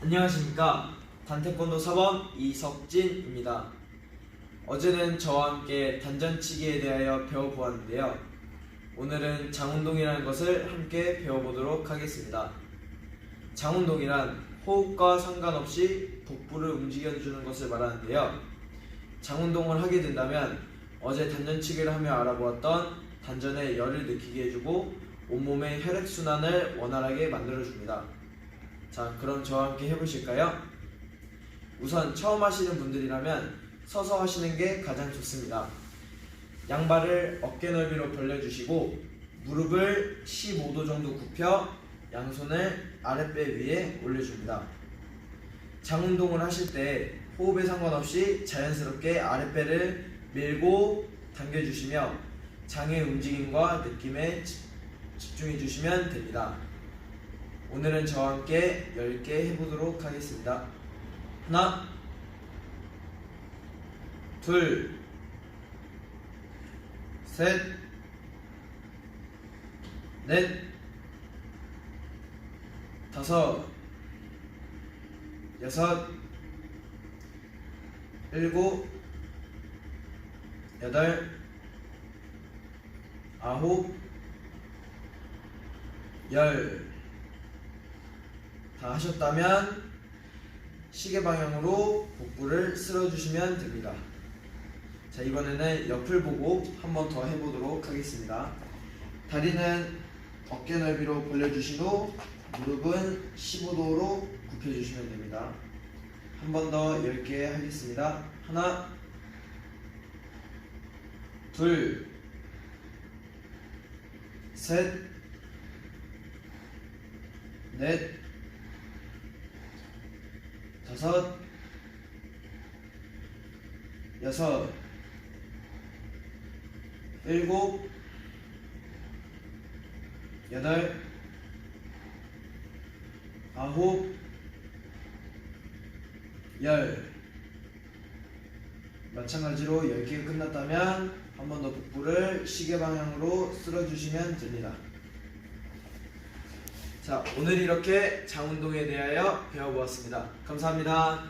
안녕하십니까 단태권도 사범 이석진입니다. 어제는 저와 함께 단전치기에 대하여 배워보았는데요. 오늘은 장운동이라는 것을 함께 배워보도록 하겠습니다. 장운동이란 호흡과 상관없이 복부를 움직여주는 것을 말하는데요. 장운동을 하게 된다면 어제 단전치기를 하며 알아보았던 단전의 열을 느끼게 해주고 온몸의 혈액순환을 원활하게 만들어줍니다. 자, 그럼 저와 함께 해보실까요? 우선 처음 하시는 분들이라면 서서 하시는 게 가장 좋습니다. 양발을 어깨 넓이로 벌려주시고 무릎을 15도 정도 굽혀 양손을 아랫배 위에 올려줍니다. 장 운동을 하실 때 호흡에 상관없이 자연스럽게 아랫배를 밀고 당겨주시며 장의 움직임과 느낌에 집- 집중해 주시면 됩니다. 오늘은 저와 함께 10개 해보도록 하겠습니다. 하나, 둘, 셋, 넷, 다섯, 여섯, 일곱, 여덟, 아홉, 열. 다 하셨다면 시계 방향으로 복부를 쓸어주시면 됩니다. 자 이번에는 옆을 보고 한 번 더 해보도록 하겠습니다. 다리는 어깨 넓이로 벌려주신 후 무릎은 15도로 굽혀주시면 됩니다. 한 번 더 10개 하겠습니다. 하나, 둘, 셋, 넷, 다섯, 여섯, 일곱, 여덟, 아홉, 열. 마찬가지로 10개가 끝났다면 한 번 더 복부를 시계 방향으로 쓸어주시면 됩니다. 자, 오늘 이렇게 장 운동에 대하여 배워보았습니다. 감사합니다.